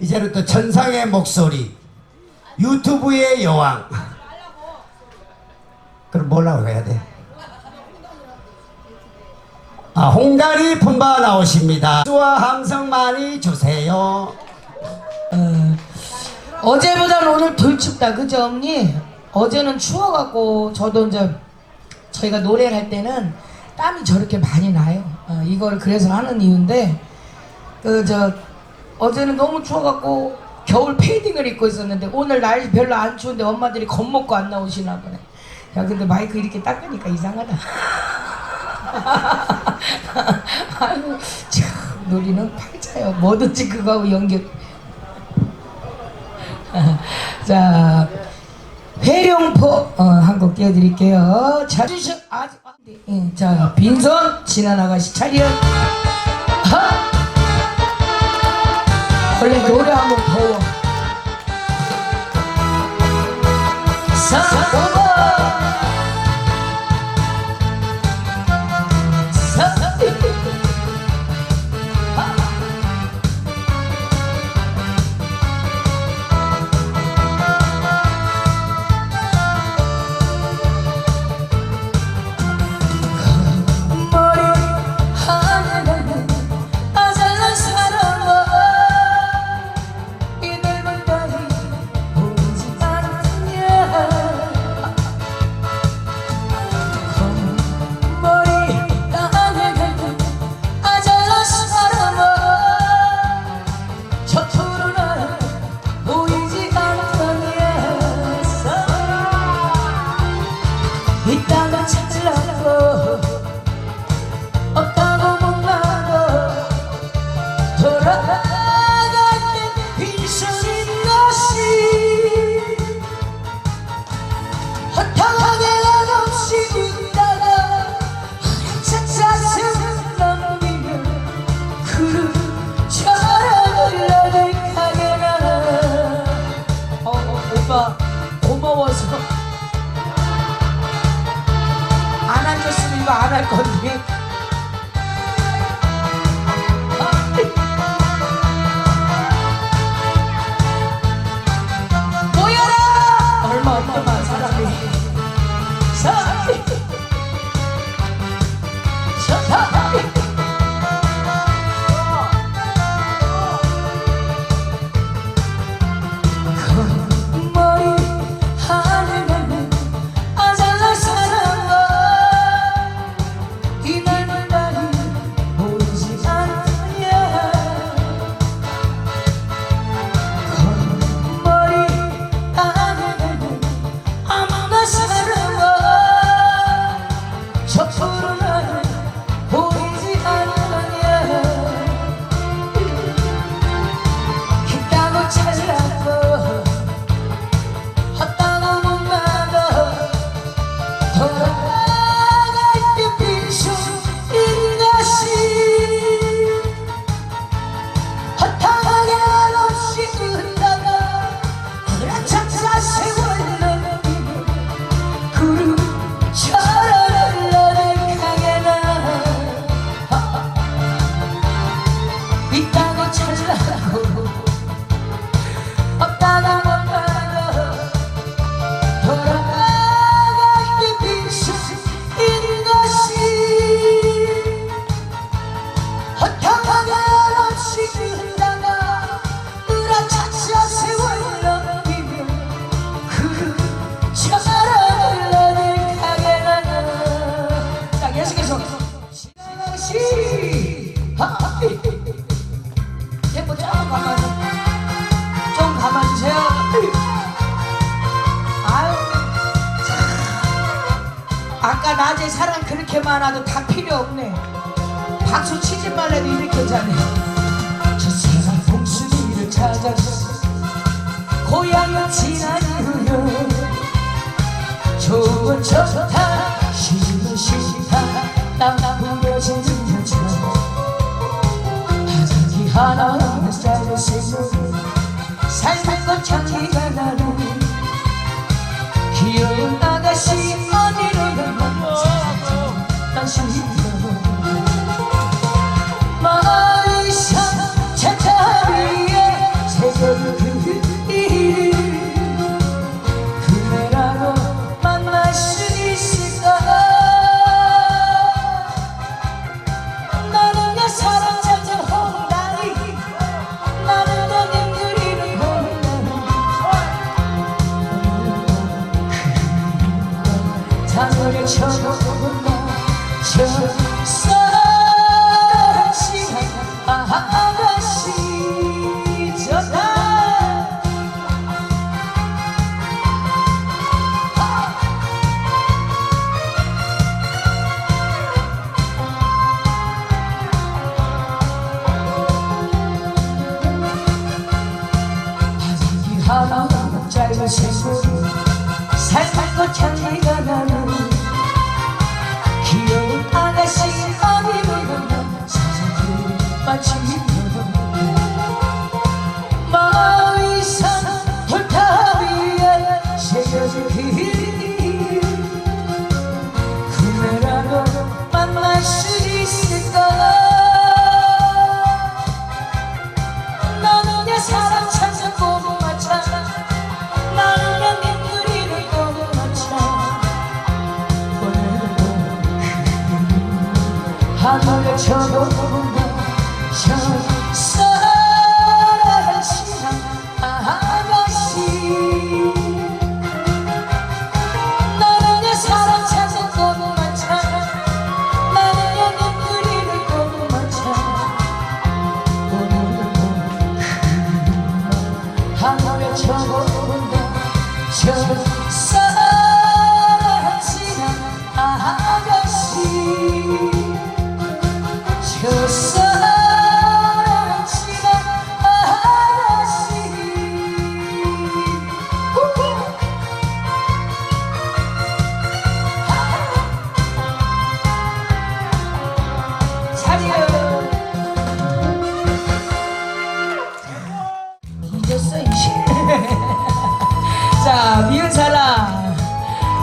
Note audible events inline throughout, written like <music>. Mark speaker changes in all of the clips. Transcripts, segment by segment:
Speaker 1: 이제는 또 천상의 목소리 유튜브의 여왕. 그럼 뭐라고 해야 돼? 아 홍다리 품바 나오십니다. 수와 함성 많이 주세요.
Speaker 2: 어 제보다는 오늘 덜 춥다. 그죠 언니? 어제는 추워갖고 저도 이제 저희가 노래를 할 때는 땀이 저렇게 많이 나요. 어, 이걸 그래서 하는 이유인데 그 저 어제는 너무 추워갖고 겨울 패딩을 입고 있었는데 오늘 날씨 별로 안 추운데 엄마들이 겁먹고 안 나오시나 보네 야 근데 마이크 이렇게 닦으니까 이상하다 <laughs> 아이고 참 우리는 팔자요 뭐든지 그거하고 연결 <laughs> 자 회룡포 어, 한곡 띄워드릴게요. 자, 주셔 아주 아, 네. 예, 자 빈손 지나나가시 차렷. 하! 원래 노래 한번 더워. 사오바 지난 이후로 좋은 좋다 Oh,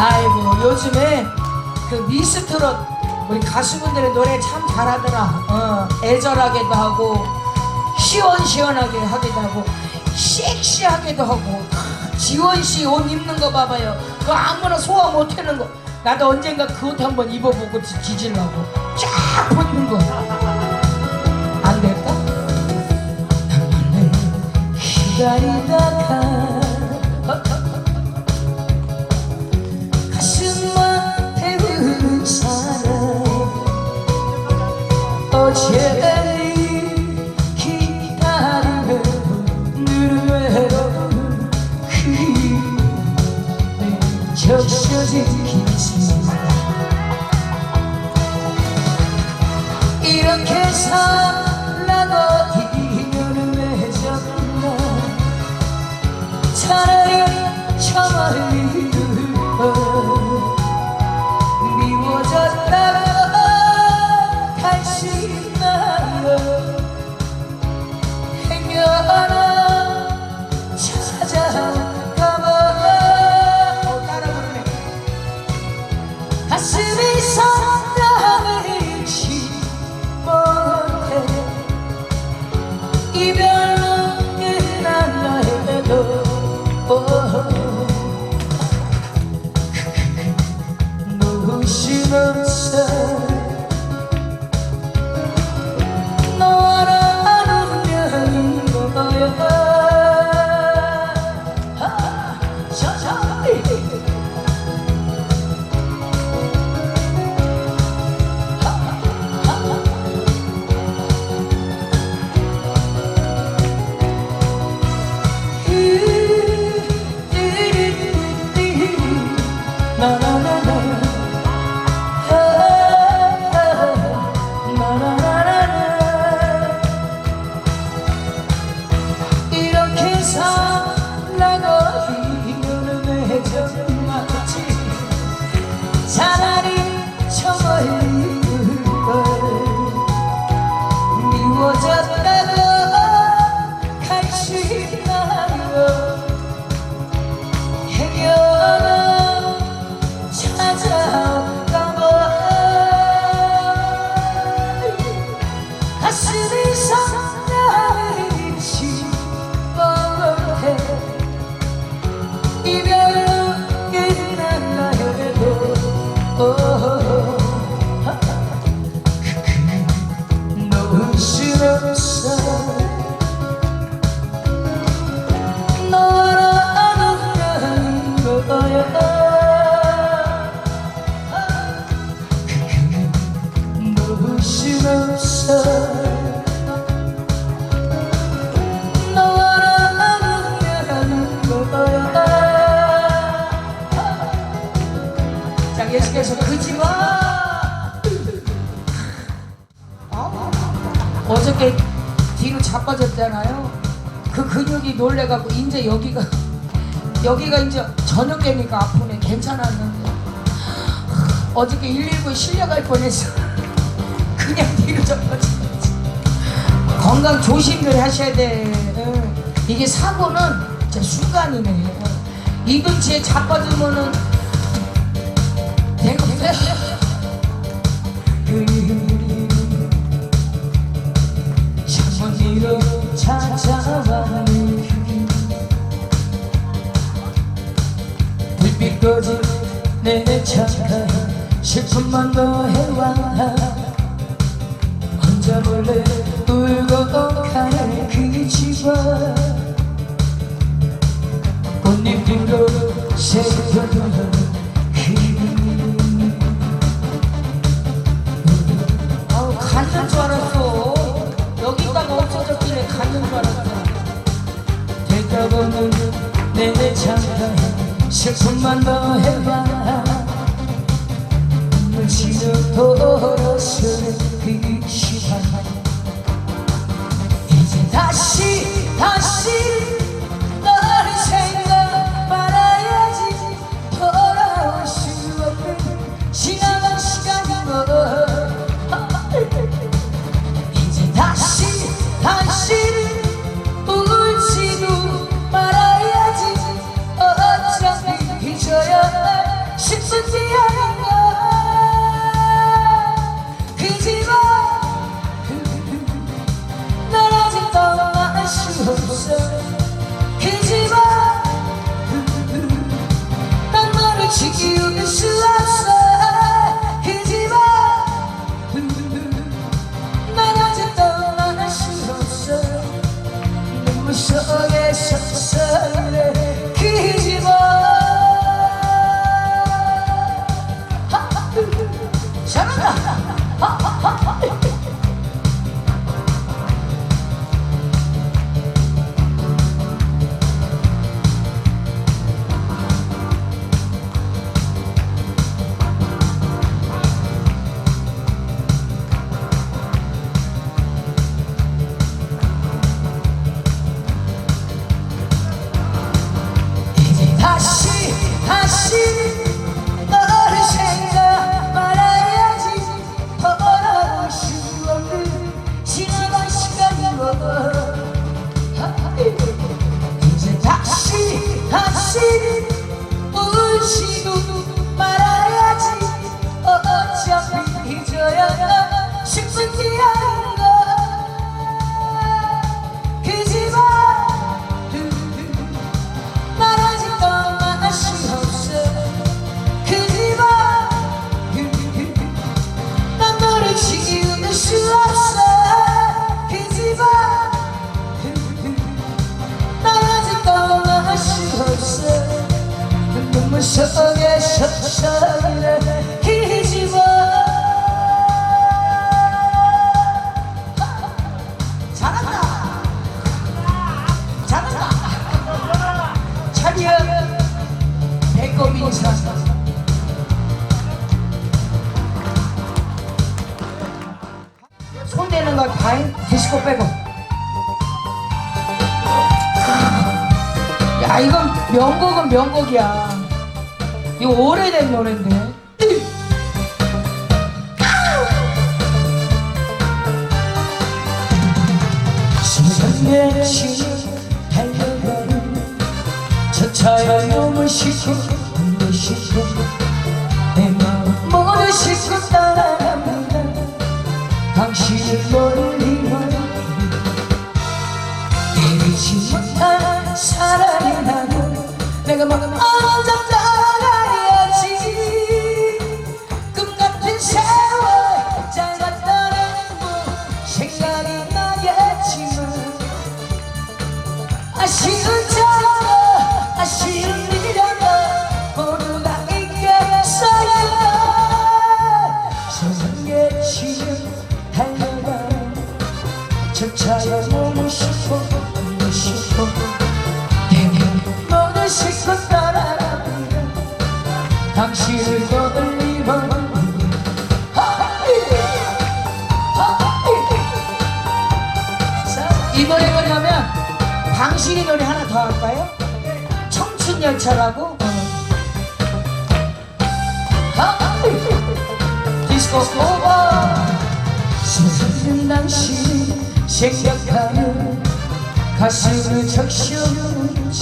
Speaker 2: 아이고 요즘에 그 미스트롯 우리 가수분들의 노래 참 잘하더라. 어, 애절하게도 하고 시원시원하게 하기도 하고 섹시하게도 하고 지원 씨 옷 입는 거 봐봐요. 그 아무나 소화 못하는 거. 나도 언젠가 그 옷 한번 입어보고 지질라고 쫙 보이는 거. 안 될까? 기다리다가 살라가 이면은 맺었나? 차라리 참아를 놀래갖고 이제 여기가 <laughs> 여기가 이제 저녁 되니까 아프네. 괜찮았는데 어저께 119에 실려갈 뻔했어. <laughs> 그냥 뒤로 접어지 건강 조심들 하셔야 돼. 응. 이게 사고는 진짜 순간이네. 이등치에 자빠지면은 되고 꺼진 내 창가에 슬픔만 더해와. 혼자 몰래 울고 가는 그 집안. 꽃잎들로 새겨놓은 그 아우 갔는 줄 알았어. 여기 있다가 없어졌길래 갔는 줄 알았어. 되돌아보는 내 창가에 슬픔만 더 해봐. 눈치는 돌아서는 그 시간. 이제 다시 다시 다시 다시 울지도 말아 속에 셔셔를 그지만 잘한다 잘한다 차비야 배꼽 인사 손 대는 거 다행 디스코 빼고 야 이건 명곡은 명곡이야 이거 오래된 노래인데. 지금 달려가는 저 차에 몸을 싣고 몸을 싣고 차차야 너무 싶어 너무 싶어. 너는 실컷 따라라 당신을 떠돌리면 이 노래 뭐냐면 당신이 노래 하나 더 할까요? 청춘열차라고. 디스코 오버. 수수는 당신. 생각하면 가슴을 적셔는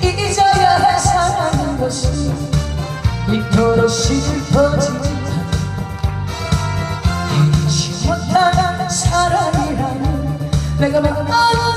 Speaker 2: 잊어야 할 사랑인 것은 이토록 슬퍼진다 잊지 못하는 사랑이라는 내가 막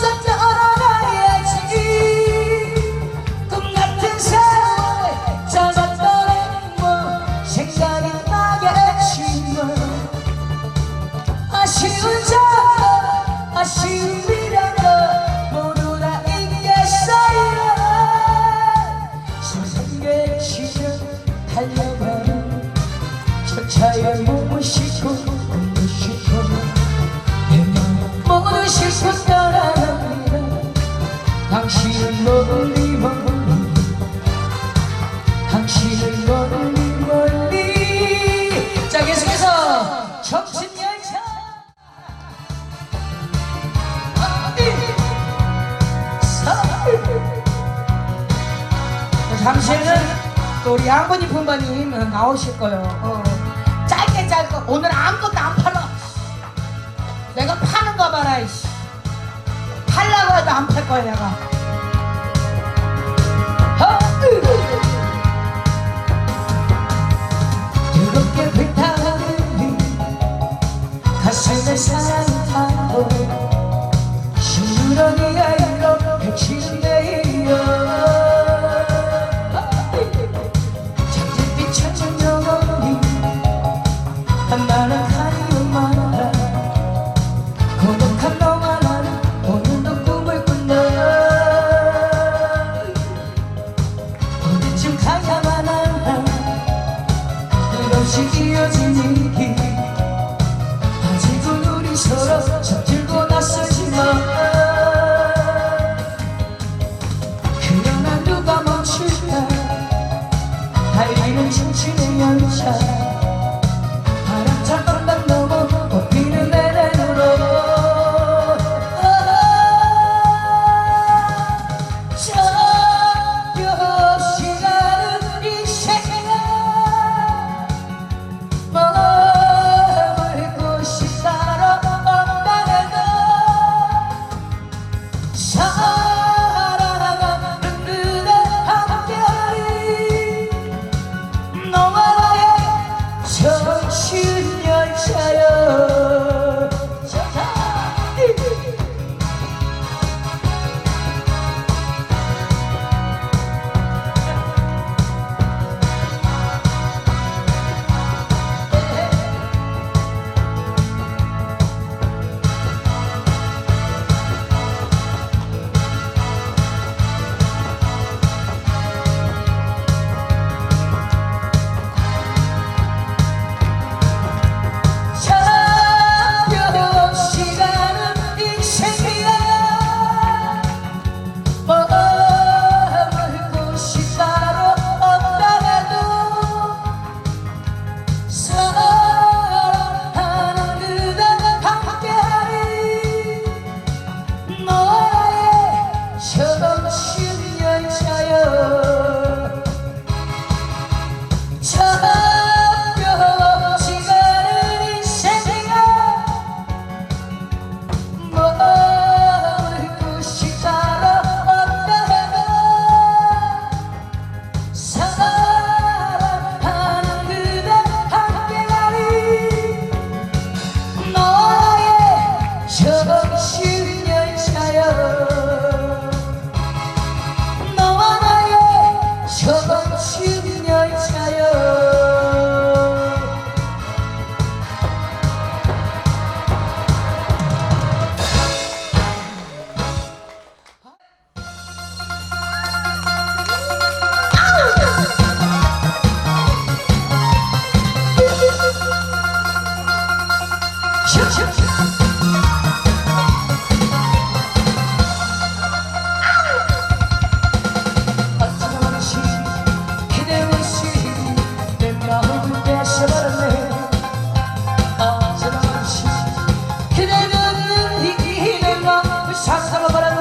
Speaker 2: 오늘 아무것도 안 팔아. 내가 파는 거 봐라, 이씨. 팔라고 해도 안 팔 거야, 내가. 어? 뜨겁게 부탁하는 가슴에 사랑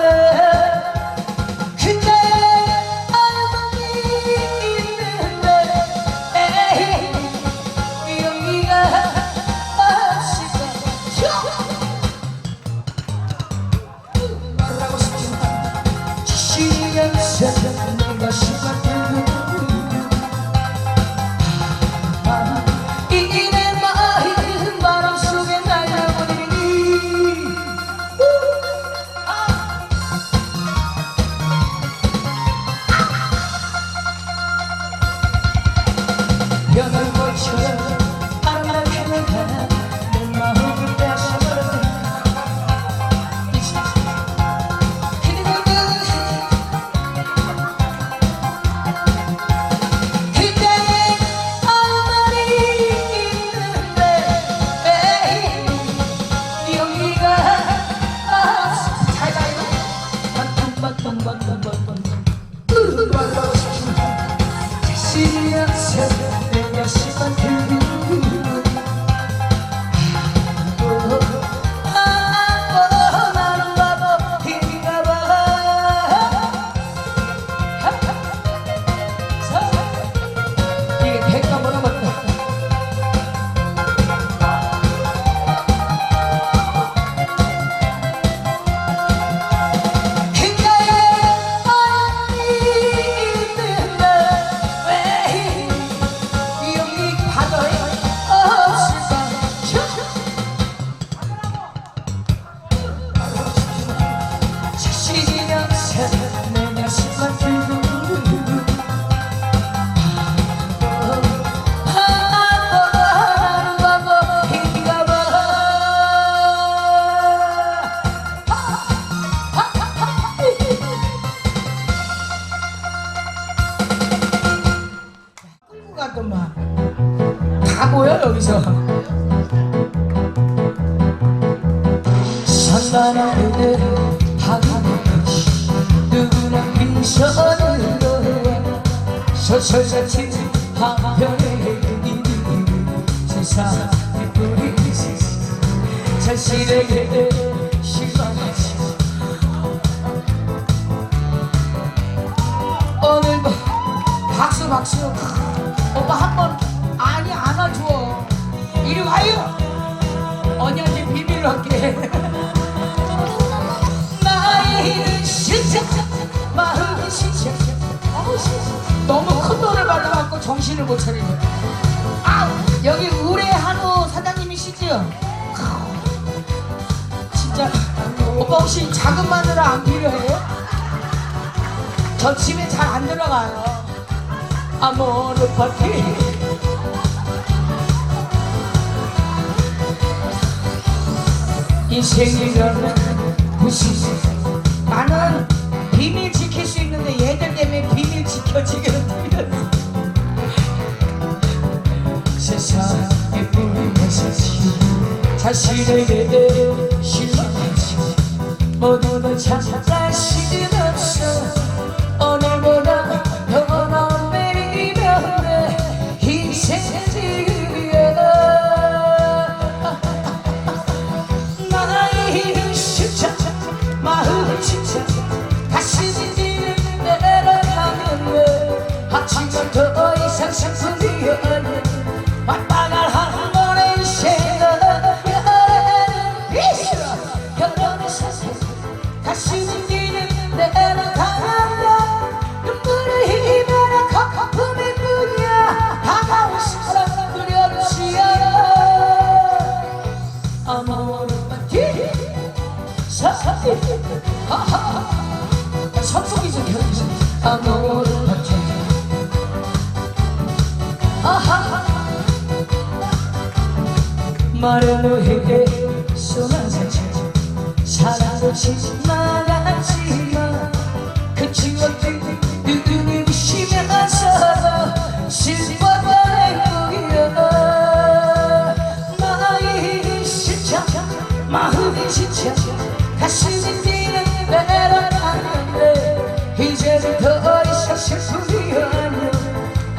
Speaker 2: Yeah. 정신을 못 차리네. 아 여기 우레 한우 사장님이시죠? 진짜 오빠 혹시 자금 마느라 안 필요해요? 저 집에 잘 안 들어가요. 아모르 파티. 인생이라는 무시지. 나는 비밀 지킬 수 있는데 얘들 때문에 비밀 지켜지기는 틀렸어. 세상에 불매사시 자신에게 신뢰하시 모든 걸 찾아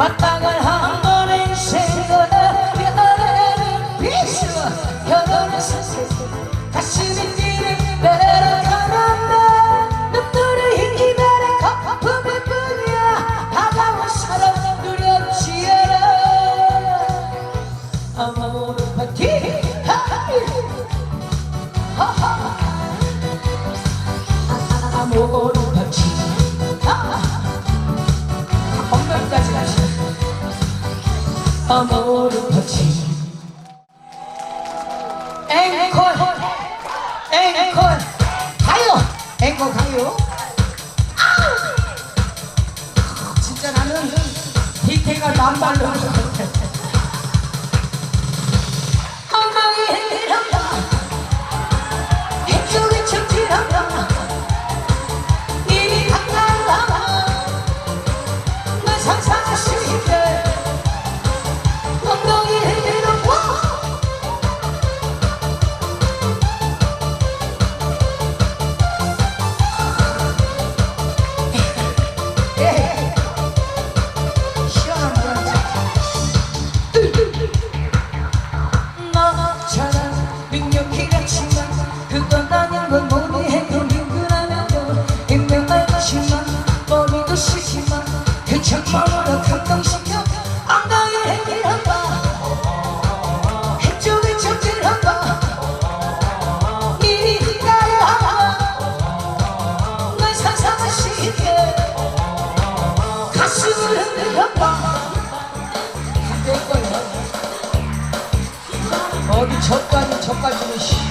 Speaker 2: また 앵콜. 앵콜. 가요. 앵콜 가요? 아우 진짜 나는 디테가 만발로 저까지 저까지는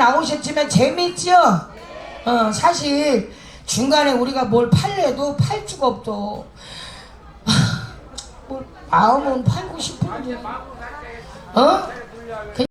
Speaker 2: 나오셨지만 재밌죠? 어, 사실 중간에 우리가 뭘 팔래도 팔 수가 없어. 마음은 팔고 싶은데. 어?